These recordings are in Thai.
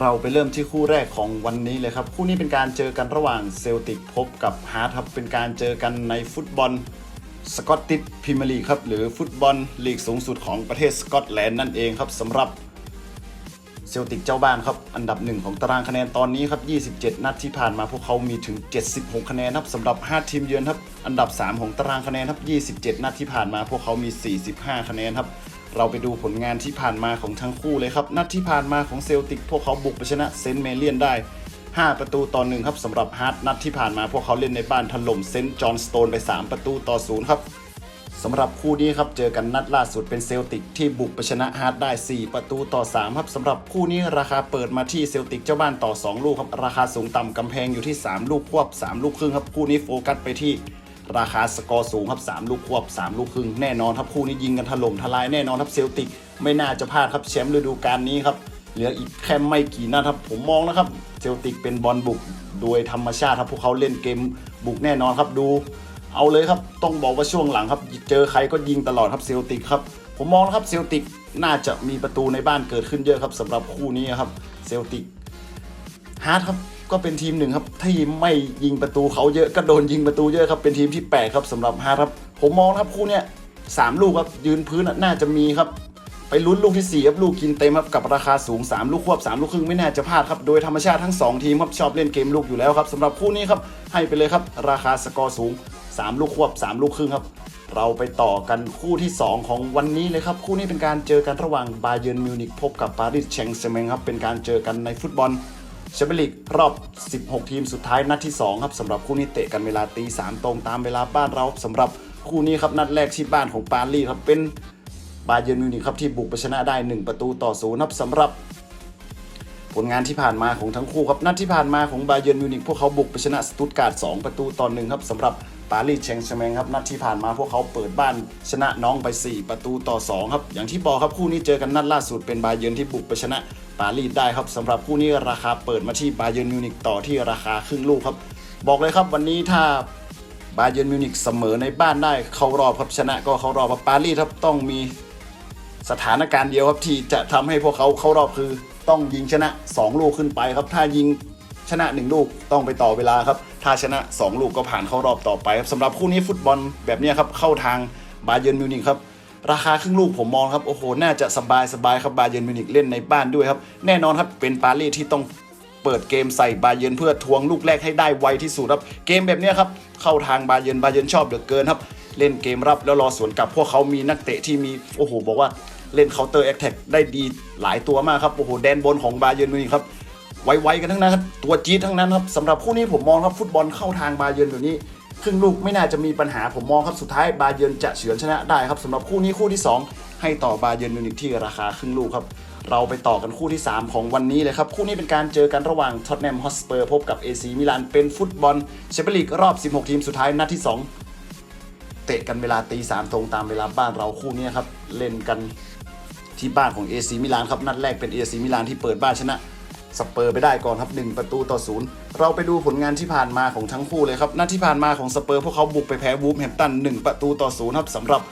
เราไปเริ่มที่คู่แรกของวันนี้เลยครับ คู่นี้เป็นการเจอกันระหว่างเซลติกพบกับฮาร์ดครับเป็นการเจอกันในฟุตบอลสกอตติชพรีเมียร์ลีกครับหรือฟุตบอลลีกสูงสุดของประเทศสกอตแลนด์นั่นเองครับสำหรับเซลติกเจ้าบ้านครับอันดับหนึ่งของตารางคะแนนตอนนี้ครับ 27 นัดที่ผ่านมาพวกเขามีถึง 76 คะแนนครับสำหรับ 5 ทีมเยือนครับอันดับ 3 ของตารางคะแนนครับ 27 นัดที่ผ่านมาพวกเขามี 45 คะแนนครับ เราไปดูผลงานที่ผ่านมาของทั้งคู่เลยครับ นัดที่ผ่านมาของเซลติกพวกเขาบุกไปชนะเซนต์เมเลียนได้ 5 ประตูต่อหนึ่งครับสำหรับฮาร์ดนัดที่ผ่านมาพวกเขาเล่นในบ้านถล่มเซนต์จอห์นสโตนไป 3 ประตูต่อศูนย์ครับสำหรับคู่นี้ครับเจอกันนัดล่าสุดเป็นเซลติกที่บุกไปชนะฮาร์ดได้ 4 ประตูต่อ3ครับสำหรับคู่นี้ราคาเปิดมาที่เซลติกเจ้าบ้านต่อ 2 ลูกครับราคาสูงต่ำกำแพงอยู่ที่ 3 ลูกควบ 3 ลูกครึ่งครับคู่นี้โฟกัสไปที่ ราคาสกอร์สูงครับ 3 ลูกควบ 3 ลูกครึ่งแน่นอนครับคู่นี้ยิงกันถล่มทลายแน่นอนครับเซลติกไม่น่าจะพลาดครับแชมป์ฤดูกาลนี้ครับเหลืออีกแค่ไม่กี่นัดครับผมมองนะครับเซลติกเป็นบอลบุกโดยธรรมชาติครับพวกเขาเล่นเกมบุกแน่นอนครับดู เอาเลยครับต้องบอกว่าช่วงหลังครับ เจอใครก็ยิงตลอดครับเซลติกครับผมมองนะครับเซลติกน่าจะมีประตูในบ้านเกิดขึ้นเยอะครับสำหรับคู่นี้ครับเซลติกฮาร์ดครับ ก็เป็นทีมหนึ่งครับที่ไม่ยิงประตูเขาเยอะก็โดนยิงประตูเยอะครับเป็นทีมที่แปลกครับสำหรับฮาร์ครับ ผมมองนะครับคู่เนี้ยสามลูกครับยืนพื้นน่าจะมีครับ ไปลุ้นลูกที่4ครับลูกกินเต็มครับกับราคาสูง 3 ลูกควบ 3 ลูกครึ่งไม่น่าจะพลาดครับ โดยธรรมชาติทั้ง 2 ทีมครับชอบเล่นเกมลูกอยู่แล้วครับสำหรับคู่นี้ครับให้ไปเลยครับ ราคาสกอร์สูง 3 ลูกควบ 3 ลูกครึ่งครับเราไปต่อกันคู่ที่ 2 ของวันนี้เลยครับ คู่นี้เป็นการเจอกันระหว่างบาเยิร์นมิวนิกพบกับปารีสแชงเซเมงครับเป็นการเจอกันในฟุตบอล แชมเปี้ยนลีกรอบ 16 ทีมสุดท้ายนัดที่ 2 ครับสำหรับคู่นี้เตะกันเวลาตี3ตรงตามเวลาบ้านเราสำหรับคู่นี้ครับนัดแรกที่บ้านของปารีสครับเป็นบาเยอร์มิวนิกครับที่บุกไปชนะได้ 1 ประตูต่อศูนย์ครับสำหรับ ผลงานที่ผ่านมาของทั้งคู่ครับนัดที่ผ่านมาของบาเยิร์นมิวนิกพวกเขาบุกไปชนะสตุตการ์ด2ประตูต่อหนึ่งครับสำหรับปารีสแชงต์แชแมงครับนัดที่ผ่านมาพวกเขาเปิดบ้านชนะน้องไป 4 ประตูต่อ 2 ครับ อย่างที่บอกครับคู่นี้เจอกันนัดล่าสุดเป็นบาเยิร์นที่บุกไปชนะปารีสได้ครับสำหรับคู่นี้ราคาเปิดมาที่บาเยิร์นมิวนิกต่อที่ราคาครึ่งลูกครับ บอกเลยครับวันนี้ถ้าบาเยิร์นมิวนิกเสมอในบ้านได้เข้ารอบครับชนะก็เข้ารอบครับปารีสครับต้องมีสถานการณ์เดียวครับที่จะทำให้พวกเขาเข้ารอบคือ ต้องยิงชนะ 2 ลูกขึ้นไปครับ ถ้ายิงชนะ 1 ลูกต้องไปต่อเวลาครับ ถ้าชนะ 2 ลูกก็ผ่านเข้ารอบต่อไปครับสำหรับคู่นี้ฟุตบอลแบบนี้ครับเข้าทางบาเยิร์นมิวนิกครับราคาครึ่งลูกผมมองครับโอ้โหน่าจะสบายสบายครับบาเยิร์นมิวนิกเล่นในบ้านด้วยครับแน่นอนครับเป็นปารีสที่ต้องเปิดเกมใส่บาเยิร์นเพื่อทวงลูกแรกให้ได้ไวที่สุดครับเกมแบบนี้ครับเข้าทางบาเยิร์นบาเยิร์นชอบเหลือเกินครับเล่นเกมรับแล้วรอสวนกลับพวกเขามีนักเตะที่มีโอ้โหบอกว่า เล่นเคาน์เตอร์แอคแท็กได้ดีหลายตัวมากครับโอ้โหแดนบนของบาเยิร์นมิวนิกครับไวๆกันทั้งนั้นครับตัวจี๊ดทั้งนั้นครับสำหรับคู่นี้ผมมองครับฟุตบอลเข้าทางบาเยิร์นแบบนี้ครึ่งลูกไม่น่าจะมีปัญหาผมมองครับสุดท้ายบาเยิร์นจะเฉือนชนะได้ครับสำหรับคู่นี้คู่ที่สองให้ต่อบาเยิร์นมิวนิกที่ราคาครึ่งลูกครับเราไปต่อกันคู่ที่ 3 ของวันนี้เลยครับ คู่นี้เป็นการเจอกันระหว่างท็อตแนมฮอสเปอร์พบกับเอซีมิลานเป็นฟุตบอลแชมเปี้ยนลีกรอบ 16 ทีมสุดท้ายนัดที่ 2 เตะกันเวลาตีสามตรงตามเวลาบ้านเราคู่นี้ครับ เล่นกัน ที่บ้านของเอซีมิลานครับนัดแรกเป็นเอซีมิลานที่เปิดบ้านชนะสเปอร์ไปได้ก่อนครับ1ประตูต่อศูนย์เราไปดูผลงานที่ผ่านมาของทั้งคู่เลยครับนัดที่ผ่านมาของสเปอร์พวกเขาบุกไปแพ้วูฟแฮมตัน1ประตูต่อศูนย์ครับสำหรับ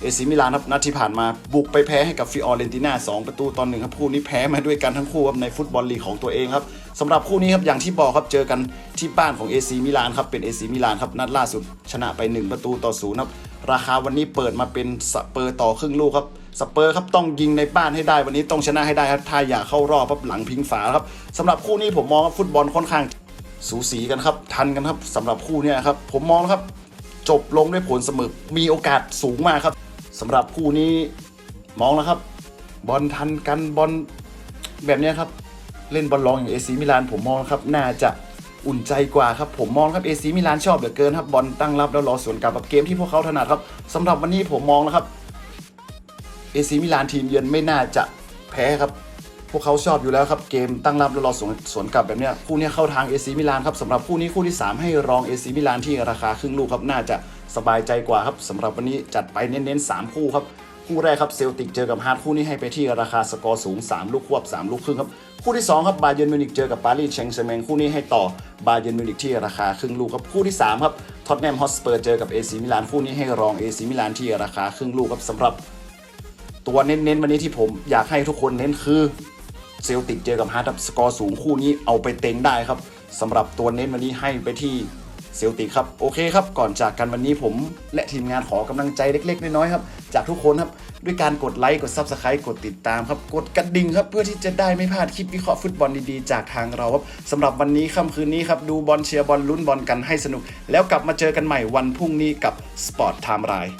เอซิมิลานครับนัดที่ผ่านมาบุกไปแพ้ให้กับฟิออเรนติน่า2ประตูตอนหนึ่งครับคู่นี้แพ้มาด้วยกันทั้งคู่ครับในฟุตบอลลีกของตัวเองครับสำหรับคู่นี้ครับอย่างที่บอกครับเจอกันที่บ้านของเอซีมิลานครับเป็นเอซีมิลานครับนัดล่าสุดชนะไป 1 ประตูต่อศูนย์ครับราคาวันนี้เปิดมาเป็นสเปอร์ต่อครึ่งลูกครับ สเปอร์ครับต้องยิงในบ้านให้ได้วันนี้ต้องชนะให้ได้ครับถ้าอยากเข้ารอบครับหลังพิงฝาครับสำหรับคู่นี้ผมมองว่าฟุตบอลค่อนข้างสูสีกันครับทันกันครับสำหรับคู่นี้ครับผมมองครับจบลงด้วยผลเสมอมีโอกาสสูงมากครับสำหรับคู่นี้มองนะครับ บอลทันกันบอลแบบนี้ครับเล่นบอลรองอย่างเอซีมิลานผมมองครับน่าจะอุ่นใจกว่าครับผมมองครับเอซีมิลานชอบเหลือเกินครับบอลตั้งรับแล้วรอสวนกลับกับเกมที่พวกเขาถนัดครับสำหรับวันนี้ผมมองนะครับ เอซีมิลานทีมเยือนไม่น่าจะแพ้ครับ พวกเขาชอบอยู่แล้วครับเกมตั้งรับแล้วรอสวนสวนกลับแบบเนี้ยคู่นี้เข้าทางเอซีมิลานครับสำหรับคู่นี้คู่ที่ 3 ให้รองเอซีมิลานที่ราคาครึ่งลูกครับน่าจะสบายใจกว่าครับสำหรับวันนี้จัดไปเน้นๆ 3 คู่ครับคู่แรกครับเซลติกเจอกับฮาร์ดคู่นี้ให้ไปที่ราคาสกอร์สูง 3 ลูกควบ 3 ลูกครึ่งครับ คู่ที่ 2 ครับบาเยิร์นมิวนิกเจอกับปารีสแชงต์แชแมงคู่นี้ให้ต่อบาเยิร์นมิวนิกที่ราคาครึ่งลูกครับ คู่ที่ 3 ครับท็อตแนมฮอสเปอร์เจอกับเอซีมิลานคู่นี้ให้รองเอซีมิลานที่ราคาครึ่งลูกครับสำหรับ ตัวเน้นๆวันนี้ที่ผมอยากให้ทุกคนเน้นคือเซลติกเจอกับฮาร์ดครับสกอร์สูงคู่นี้เอาไปเต็งได้ครับสำหรับตัวเน้นวันนี้ให้ไปที่เซลติกครับโอเคครับก่อนจากกันวันนี้ผมและทีมงานขอกำลังใจเล็ก ๆ น้อยๆครับจากทุกคนครับด้วยการกดไลค์กด Subscribe กดติดตามครับกดกระดิ่งครับเพื่อที่จะได้ไม่พลาดคลิปวิเคราะห์ฟุตบอลดีๆ จากทางเราครับสำหรับวันนี้ค่ำคืนนี้ครับดูบอลเชียร์บอลลุ้นบอลกันให้สนุก แล้วกลับมาเจอกันใหม่วันพรุ่งนี้กับ Sport Time Line